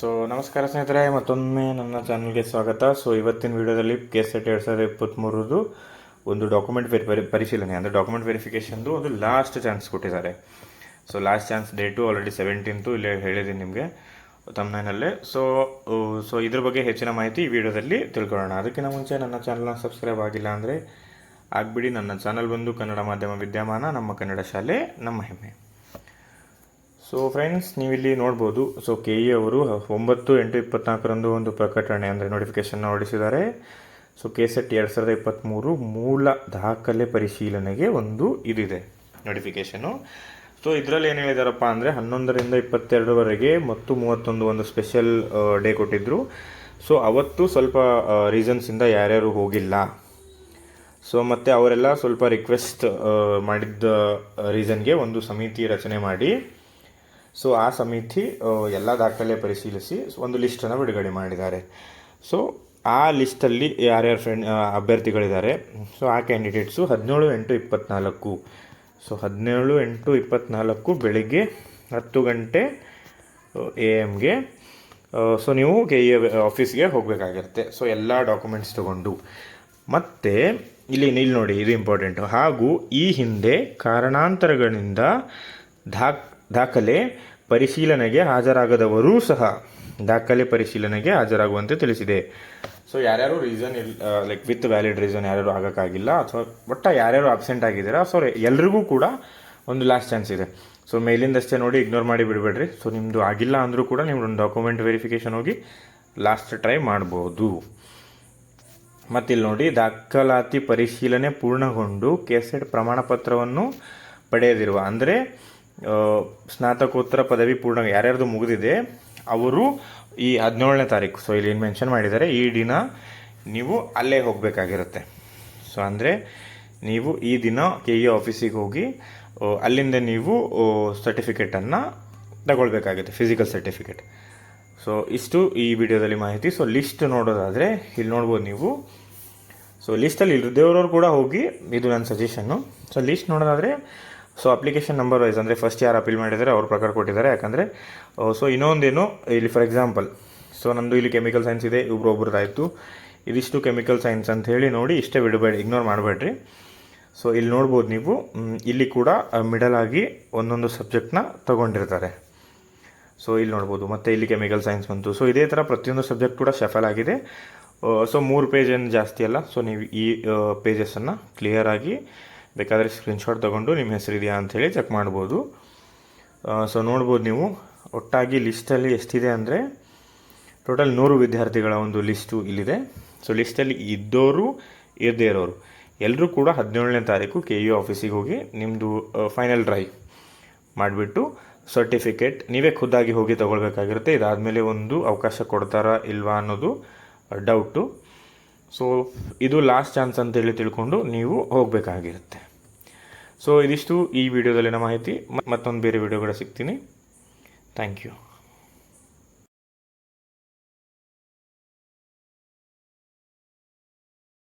So ನಮಸ್ಕಾರ ಸ್ನೇಹಿತರೆ, ಮತ್ತೊಮ್ಮೆ ನನ್ನ ಚಾನಲ್ಗೆ ಸ್ವಾಗತ. ಸೊ ಇವತ್ತಿನ ವಿಡಿಯೋದಲ್ಲಿ ಕೆ ಸೆಟ್ ಎರಡು ಸಾವಿರದ ಇಪ್ಪತ್ತ್ಮೂರದು ಒಂದು ಡಾಕ್ಯುಮೆಂಟ್ ವೆರಿ ಪರಿಶೀಲನೆ, ಅಂದರೆ ಡಾಕ್ಯುಮೆಂಟ್ ವೆರಿಫಿಕೇಷನ್ದು ಒಂದು ಲಾಸ್ಟ್ ಚಾನ್ಸ್ ಕೊಟ್ಟಿದ್ದಾರೆ. So last chance date already seventeenth ಇಲ್ಲೇ ಹೇಳಿದ್ದೀನಿ ನಿಮಗೆ. ತಮ್ಮನಲ್ಲೇ ಸೊ ಸೊ ಇದ್ರ ಬಗ್ಗೆ ಹೆಚ್ಚಿನ ಮಾಹಿತಿ ಈ ವಿಡಿಯೋದಲ್ಲಿ ತಿಳ್ಕೊಳ್ಳೋಣ. ಅದಕ್ಕಿಂತ ಮುಂಚೆ ನನ್ನ ಚಾನಲ್ನ ಸಬ್ಸ್ಕ್ರೈಬ್ ಆಗಿಲ್ಲ ಅಂದರೆ ಆಗಿಬಿಡಿ. ನನ್ನ ಚಾನಲ್ ಬಂದು ಕನ್ನಡ ಮಾಧ್ಯಮ ವಿದ್ಯಮಾನ, ನಮ್ಮ ಕನ್ನಡ ಶಾಲೆ, ನಮ್ಮ ಹೆಮ್ಮೆ. ಸೊ ಫ್ರೆಂಡ್ಸ್ ನೀವಿಲ್ಲಿ ನೋಡ್ಬೋದು. ಸೊ ಕೆ ಇ ಅವರು ಒಂಬತ್ತು ಎಂಟು ಇಪ್ಪತ್ನಾಲ್ಕರಂದು ಒಂದು ಪ್ರಕಟಣೆ, ಅಂದರೆ ನೋಟಿಫಿಕೇಶನ್ನ ಹೊರಡಿಸಿದ್ದಾರೆ. ಸೊ ಕೆ ಸೆಟ್ ಎರಡು ಸಾವಿರದ ಇಪ್ಪತ್ತ್ಮೂರು ಮೂಲ ದಾಖಲೆ ಪರಿಶೀಲನೆಗೆ ಒಂದು ಇದಿದೆ ನೋಟಿಫಿಕೇಷನು ಸೊ ಇದರಲ್ಲಿ ಏನು ಹೇಳಿದಾರಪ್ಪ ಅಂದರೆ ಹನ್ನೊಂದರಿಂದ ಇಪ್ಪತ್ತೆರಡರವರೆಗೆ ಮತ್ತು ಮೂವತ್ತೊಂದು ಒಂದು ಸ್ಪೆಷಲ್ ಡೇ ಕೊಟ್ಟಿದ್ದರು ಸೊ ಅವತ್ತು ಸ್ವಲ್ಪ ರೀಸನ್ಸಿಂದ ಯಾರ್ಯಾರು ಹೋಗಿಲ್ಲ. ಸೊ ಮತ್ತು ಅವರೆಲ್ಲ ಸ್ವಲ್ಪ ರಿಕ್ವೆಸ್ಟ್ ಮಾಡಿದ್ದ ರೀಸನ್ಗೆ ಒಂದು ಸಮಿತಿ ರಚನೆ ಮಾಡಿ. ಸೊ ಆ ಸಮಿತಿ ಎಲ್ಲ ದಾಖಲೆ ಪರಿಶೀಲಿಸಿ ಒಂದು ಲಿಸ್ಟನ್ನು ಬಿಡುಗಡೆ ಮಾಡಿದ್ದಾರೆ. ಸೊ ಆ ಲಿಸ್ಟಲ್ಲಿ ಯಾರ್ಯಾರು ಫ್ರೆಂಡ್ ಅಭ್ಯರ್ಥಿಗಳಿದ್ದಾರೆ. ಸೊ ಆ ಕ್ಯಾಂಡಿಡೇಟ್ಸು ಹದಿನೇಳು ಎಂಟು ಇಪ್ಪತ್ತ್ನಾಲ್ಕು ಸೊ ಹದಿನೇಳು ಎಂಟು ಇಪ್ಪತ್ತ್ನಾಲ್ಕು ಬೆಳಿಗ್ಗೆ ಹತ್ತು ಗಂಟೆ ಎ ಎಮ್ಗೆ ಸೊ ನೀವು ಕೆ ಇ ಆಫೀಸ್ಗೆ ಹೋಗಬೇಕಾಗಿರುತ್ತೆ. ಸೊ ಎಲ್ಲ ಡಾಕ್ಯುಮೆಂಟ್ಸ್ ತಗೊಂಡು. ಮತ್ತು, ಇಲ್ಲಿ ಇಲ್ಲಿ ನೋಡಿ, ಇದು ಇಂಪಾರ್ಟೆಂಟು ಹಾಗೂ ಈ ಹಿಂದೆ ಕಾರಣಾಂತರಗಳಿಂದ ದಾಖ್ ದಾಖಲೆ ಪರಿಶೀಲನೆಗೆ ಹಾಜರಾಗದವರೂ ಸಹ ದಾಖಲೆ ಪರಿಶೀಲನೆಗೆ ಹಾಜರಾಗುವಂತೆ ತಿಳಿಸಿದೆ. ಸೊ ಯಾರ್ಯಾರು ರೀಸನ್ ಇಲ್ಲ ಲೈಕ್ ವಿತ್ ವ್ಯಾಲಿಡ್ ರೀಸನ್ ಯಾರ್ಯಾರು ಆಗೋಕ್ಕಾಗಿಲ್ಲ ಅಥವಾ ಒಟ್ಟ ಯಾರ್ಯಾರು ಅಬ್ಸೆಂಟ್ ಆಗಿದ್ದೀರಾ ಸೊ ಎಲ್ರಿಗೂ ಕೂಡ ಒಂದು ಲಾಸ್ಟ್ ಚಾನ್ಸ್ ಇದೆ. ಸೊ ಮೇಲಿಂದಷ್ಟೇ ನೋಡಿ ಇಗ್ನೋರ್ ಮಾಡಿ ಬಿಡಬೇಡ್ರಿ. ಸೊ ನಿಮ್ಮದು ಆಗಿಲ್ಲ ಅಂದರೂ ಕೂಡ ನಿಮ್ಮದು ಡಾಕ್ಯುಮೆಂಟ್ ವೆರಿಫಿಕೇಷನ್ ಹೋಗಿ ಲಾಸ್ಟ್ ಟ್ರೈ ಮಾಡ್ಬೋದು. ಮತ್ತಿಲ್ಲಿ ನೋಡಿ, ದಾಖಲಾತಿ ಪರಿಶೀಲನೆ ಪೂರ್ಣಗೊಂಡು ಕೆಸೆಟ್ ಪ್ರಮಾಣ ಪತ್ರವನ್ನು ಪಡೆಯದಿರುವ, ಅಂದರೆ ಸ್ನಾತಕೋತ್ತರ ಪದವಿ ಪೂರ್ಣ ಯಾರ್ಯಾರ್ದು ಮುಗಿದಿದೆ, ಅವರು ಈ ಹದಿನೇಳನೇ ತಾರೀಕು. ಸೊ ಇಲ್ಲಿ ಏನು ಮೆನ್ಷನ್ ಮಾಡಿದ್ದಾರೆ, ಈ ದಿನ ನೀವು ಅಲ್ಲೇ ಹೋಗಬೇಕಾಗಿರುತ್ತೆ. ಸೊ ಅಂದರೆ ನೀವು ಈ ದಿನ ಕೆ ಇ ಆಫೀಸಿಗೆ ಹೋಗಿ ಅಲ್ಲಿಂದ ನೀವು ಸರ್ಟಿಫಿಕೇಟನ್ನು ತಗೊಳ್ಬೇಕಾಗುತ್ತೆ ಫಿಸಿಕಲ್ ಸರ್ಟಿಫಿಕೇಟ್ ಸೊ ಇಷ್ಟು ಈ ವಿಡಿಯೋದಲ್ಲಿ ಮಾಹಿತಿ. ಸೊ ಲಿಸ್ಟ್ ನೋಡೋದಾದರೆ, ಇಲ್ಲಿ ನೋಡ್ಬೋದು ನೀವು. ಸೊ ಲಿಸ್ಟಲ್ಲಿ ಇಲ್ಲದೇವ್ರವ್ರು ಕೂಡ ಹೋಗಿ, ಇದು ನನ್ನ ಸಜೆಷನ್ನು ಸೊ ಲಿಸ್ಟ್ ನೋಡೋದಾದರೆ ಸೊ ಅಪ್ಲಿಕೇಶನ್ ನಂಬರ್ ವೈಸ್ ಅಂದರೆ ಫಸ್ಟ್ ಯಾರು ಅಪೀಲ್ ಮಾಡಿದರೆ ಅವ್ರ ಪ್ರಕಾರ ಕೊಟ್ಟಿದ್ದಾರೆ. ಯಾಕಂದರೆ ಸೊ ಇನ್ನೊಂದೇನು, ಇಲ್ಲಿ ಫಾರ್ ಎಕ್ಸಾಂಪಲ್ ಸೊ ನಮ್ಮದು ಇಲ್ಲಿ ಕೆಮಿಕಲ್ ಸೈನ್ಸ್ ಇದೆ, ಇಬ್ರು ಒಬ್ರದ್ದಾಯಿತು ಇದಿಷ್ಟು ಕೆಮಿಕಲ್ ಸೈನ್ಸ್ ಅಂತ ಹೇಳಿ ನೋಡಿ, ಇಷ್ಟೇ ಬಿಡಬೇಡಿ ಇಗ್ನೋರ್ ಮಾಡಬೇಡ್ರಿ. ಸೊ ಇಲ್ಲಿ ನೋಡ್ಬೋದು ನೀವು ಇಲ್ಲಿ ಕೂಡ ಮಿಡಲ್ ಆಗಿ ಒಂದೊಂದು ಸಬ್ಜೆಕ್ಟ್ನ ತಗೊಂಡಿರ್ತಾರೆ. ಸೊ ಇಲ್ಲಿ ನೋಡ್ಬೋದು, ಮತ್ತು ಇಲ್ಲಿ ಕೆಮಿಕಲ್ ಸೈನ್ಸ್ ಬಂತು. ಸೊ ಇದೇ ಥರ ಪ್ರತಿಯೊಂದು ಸಬ್ಜೆಕ್ಟ್ ಕೂಡ ಶಫಲ್ ಆಗಿದೆ. ಸೊ ಮೂರು ಪೇಜ್ ಏನು ಜಾಸ್ತಿ ಅಲ್ಲ ಸೊ ನೀವು ಈ ಪೇಜಸನ್ನು ಕ್ಲಿಯರಾಗಿ ಬೇಕಾದರೆ ಸ್ಕ್ರೀನ್ಶಾಟ್ ತೊಗೊಂಡು ನಿಮ್ಮ ಹೆಸರಿದೆಯಾ ಅಂಥೇಳಿ ಚೆಕ್ ಮಾಡ್ಬೋದು. ಸೊ ನೋಡ್ಬೋದು ನೀವು, ಒಟ್ಟಾಗಿ ಲಿಸ್ಟಲ್ಲಿ ಎಷ್ಟಿದೆ ಅಂದರೆ ಟೋಟಲ್ ನೂರು ವಿದ್ಯಾರ್ಥಿಗಳ ಒಂದು ಲಿಸ್ಟು ಇಲ್ಲಿದೆ. ಸೊ ಲಿಸ್ಟಲ್ಲಿ ಇದ್ದವರು ಇರದೇ ಇರೋರು. ಎಲ್ಲರೂ ಕೂಡ ಹದಿನೇಳನೇ ತಾರೀಕು ಕೆ ಯು ಆಫೀಸಿಗೆ ಹೋಗಿ ನಿಮ್ಮದು ಫೈನಲ್ ಡ್ರೈ ಮಾಡಿಬಿಟ್ಟು ಸರ್ಟಿಫಿಕೇಟ್ ನೀವೇ ಖುದ್ದಾಗಿ ಹೋಗಿ ತೊಗೊಳ್ಬೇಕಾಗಿರುತ್ತೆ. ಇದಾದಮೇಲೆ ಒಂದು ಅವಕಾಶ ಕೊಡ್ತಾರಾ ಇಲ್ವಾ ಅನ್ನೋದು ಡೌಟು ಸೊ ಇದು ಲಾಸ್ಟ್ ಚಾನ್ಸ್ ಅಂತೇಳಿ ತಿಳ್ಕೊಂಡು ನೀವು ಹೋಗಬೇಕಾಗಿರುತ್ತೆ. ಸೊ ಇದಿಷ್ಟು ಈ ವಿಡಿಯೋದಲ್ಲಿನ ಮಾಹಿತಿ. ಮತ್ತೊಂದು ಬೇರೆ ವಿಡಿಯೋಗಳ ಸಿಗ್ತೀನಿ. Thank you